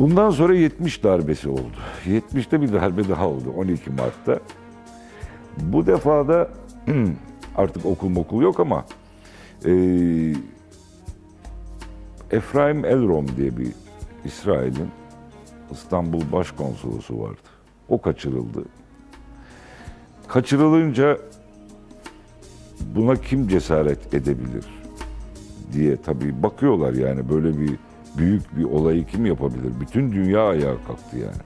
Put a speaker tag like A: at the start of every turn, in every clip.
A: Bundan sonra 70 darbesi oldu. 70'te bir darbe daha oldu 12 Mart'ta. Bu defa da artık okul okul yok ama e, Efraim Elrom diye bir İsrail'in İstanbul Başkonsolosu vardı. O kaçırıldı. Kaçırılınca buna kim cesaret edebilir diye tabii bakıyorlar yani böyle bir büyük bir olayı kim yapabilir? Bütün dünya ayağa kalktı yani.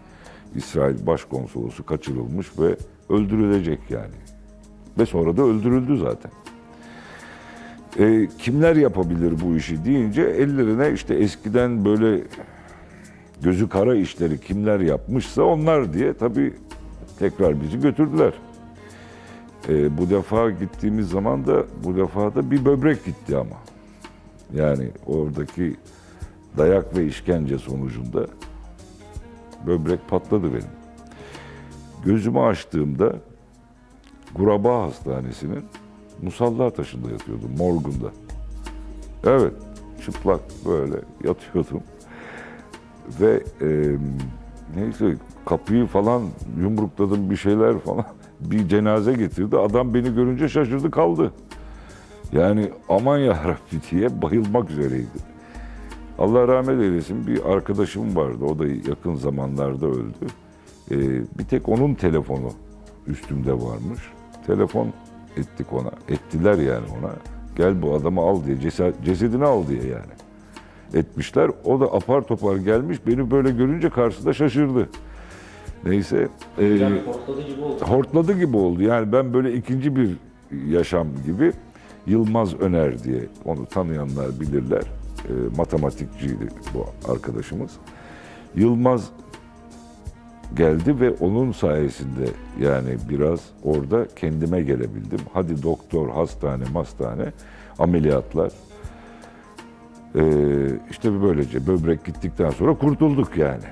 A: İsrail Başkonsolosu kaçırılmış ve öldürülecek yani. Ve sonra da öldürüldü zaten. E, kimler yapabilir bu işi deyince ellerine işte eskiden böyle gözü kara işleri kimler yapmışsa onlar diye tabii tekrar bizi götürdüler. E, bu defa gittiğimiz zaman da bu defa da bir böbrek gitti ama. Yani oradaki dayak ve işkence sonucunda böbrek patladı benim. Gözümü açtığımda Guraba Hastanesi'nin musalla taşında yatıyordum, morgunda. Evet, çıplak böyle yatıyordum. Ve e, neyse kapıyı falan yumrukladım bir şeyler falan. Bir cenaze getirdi. Adam beni görünce şaşırdı kaldı. Yani aman ya Rabbi diye bayılmak üzereydi. Allah rahmet eylesin bir arkadaşım vardı. O da yakın zamanlarda öldü. Ee, bir tek onun telefonu üstümde varmış. Telefon ettik ona. Ettiler yani ona. Gel bu adamı al diye. Cesedini al diye yani. Etmişler. O da apar topar gelmiş. Beni böyle görünce karşısında şaşırdı. Neyse. ee,
B: Yani portladı gibi oldu.
A: hortladı gibi oldu. Yani ben böyle ikinci bir yaşam gibi Yılmaz Öner diye onu tanıyanlar bilirler. E, matematikçiydi bu arkadaşımız. Yılmaz geldi ve onun sayesinde yani biraz orada kendime gelebildim. Hadi doktor, hastane, hastane, ameliyatlar. Ee, işte böylece böbrek gittikten sonra kurtulduk yani.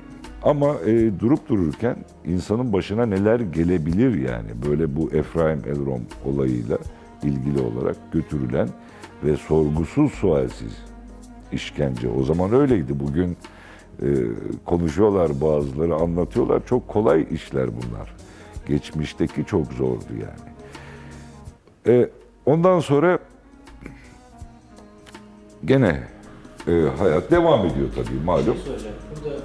A: Ama e, durup dururken insanın başına neler gelebilir yani böyle bu Efraim Elrom olayıyla ilgili olarak götürülen ve sorgusuz sualsiz işkence. O zaman öyleydi. Bugün e, konuşuyorlar bazıları anlatıyorlar. Çok kolay işler bunlar. Geçmişteki çok zordu yani. E, ondan sonra gene e, hayat devam ediyor tabii
B: Bir
A: malum.
B: şey söyleyeceğim. Burada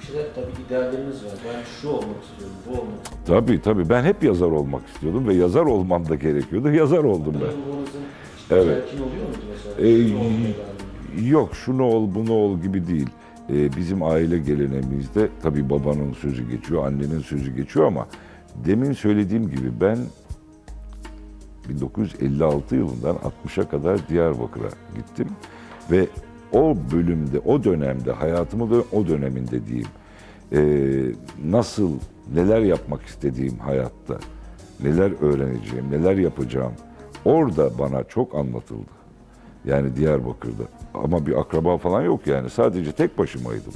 B: bir şeyler tabii idealleriniz var. Ben şu olmak istiyorum, bu olmak istiyorum.
A: Tabii tabii. Ben hep yazar olmak istiyordum ve yazar olmam da gerekiyordu. Yazar oldum ben.
B: İşte
A: Evet.
B: oluyor muydu mesela?
A: Ee. Yok şunu ol bunu ol gibi değil. Ee, bizim aile geleneğimizde tabii babanın sözü geçiyor, annenin sözü geçiyor ama demin söylediğim gibi ben 1956 yılından 60'a kadar Diyarbakır'a gittim ve o bölümde, o dönemde, hayatımı da o döneminde diyeyim, ee, nasıl, neler yapmak istediğim hayatta, neler öğreneceğim, neler yapacağım, orada bana çok anlatıldı. Yani Diyarbakır'da. Ama bir akraba falan yok yani. Sadece tek başımaydım.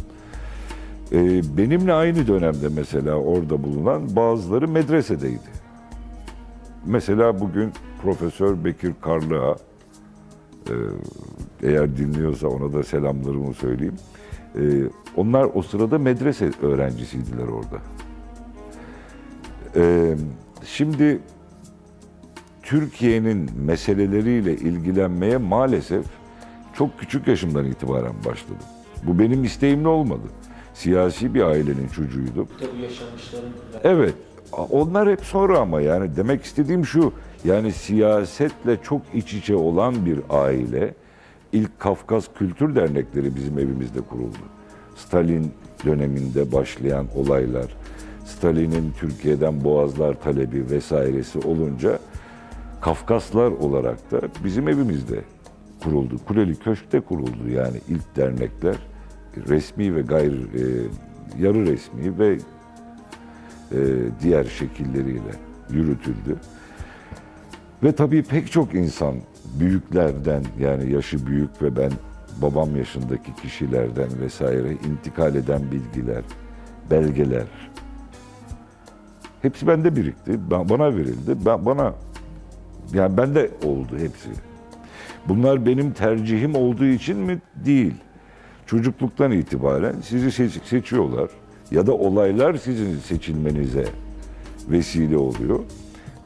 A: Ee, benimle aynı dönemde mesela orada bulunan bazıları medresedeydi. Mesela bugün Profesör Bekir Karlığa, e, eğer dinliyorsa ona da selamlarımı söyleyeyim. E, onlar o sırada medrese öğrencisiydiler orada. E, şimdi Türkiye'nin meseleleriyle ilgilenmeye maalesef çok küçük yaşımdan itibaren başladım. Bu benim isteğimle olmadı. Siyasi bir ailenin çocuğuydum.
B: Bu
A: Evet. Onlar hep sonra ama yani demek istediğim şu. Yani siyasetle çok iç içe olan bir aile. İlk Kafkas Kültür Dernekleri bizim evimizde kuruldu. Stalin döneminde başlayan olaylar, Stalin'in Türkiye'den boğazlar talebi vesairesi olunca Kafkaslar olarak da bizim evimizde kuruldu. Kuleli Köşk'te kuruldu yani ilk dernekler. Resmi ve gayri e, yarı resmi ve e, diğer şekilleriyle yürütüldü. Ve tabii pek çok insan büyüklerden yani yaşı büyük ve ben babam yaşındaki kişilerden vesaire intikal eden bilgiler, belgeler hepsi bende birikti. Ben, bana verildi. Ben bana yani bende oldu hepsi. Bunlar benim tercihim olduğu için mi? Değil. çocukluktan itibaren sizi seç- seçiyorlar ya da olaylar sizin seçilmenize vesile oluyor.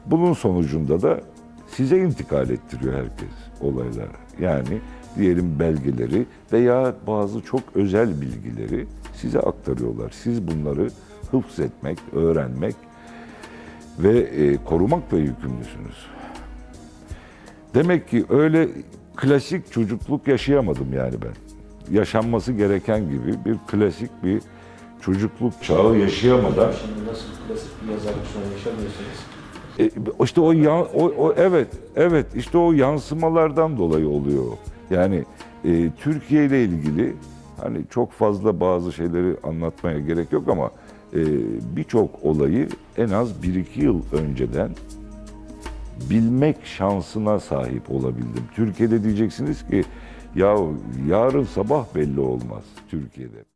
A: Bunun sonucunda da size intikal ettiriyor herkes olaylar. Yani diyelim belgeleri veya bazı çok özel bilgileri size aktarıyorlar. Siz bunları hıfz etmek, öğrenmek ve e, korumakla yükümlüsünüz. Demek ki öyle klasik çocukluk yaşayamadım yani ben. Yaşanması gereken gibi bir klasik bir çocukluk çağı yaşayamadan
B: Şimdi nasıl klasik bir yazarlık an yaşamıyorsunuz?
A: e, işte o, yan, o, o evet evet işte o yansımalardan dolayı oluyor. Yani e, Türkiye ile ilgili hani çok fazla bazı şeyleri anlatmaya gerek yok ama e, birçok olayı en az 1-2 yıl önceden bilmek şansına sahip olabildim. Türkiye'de diyeceksiniz ki ya yarın sabah belli olmaz Türkiye'de.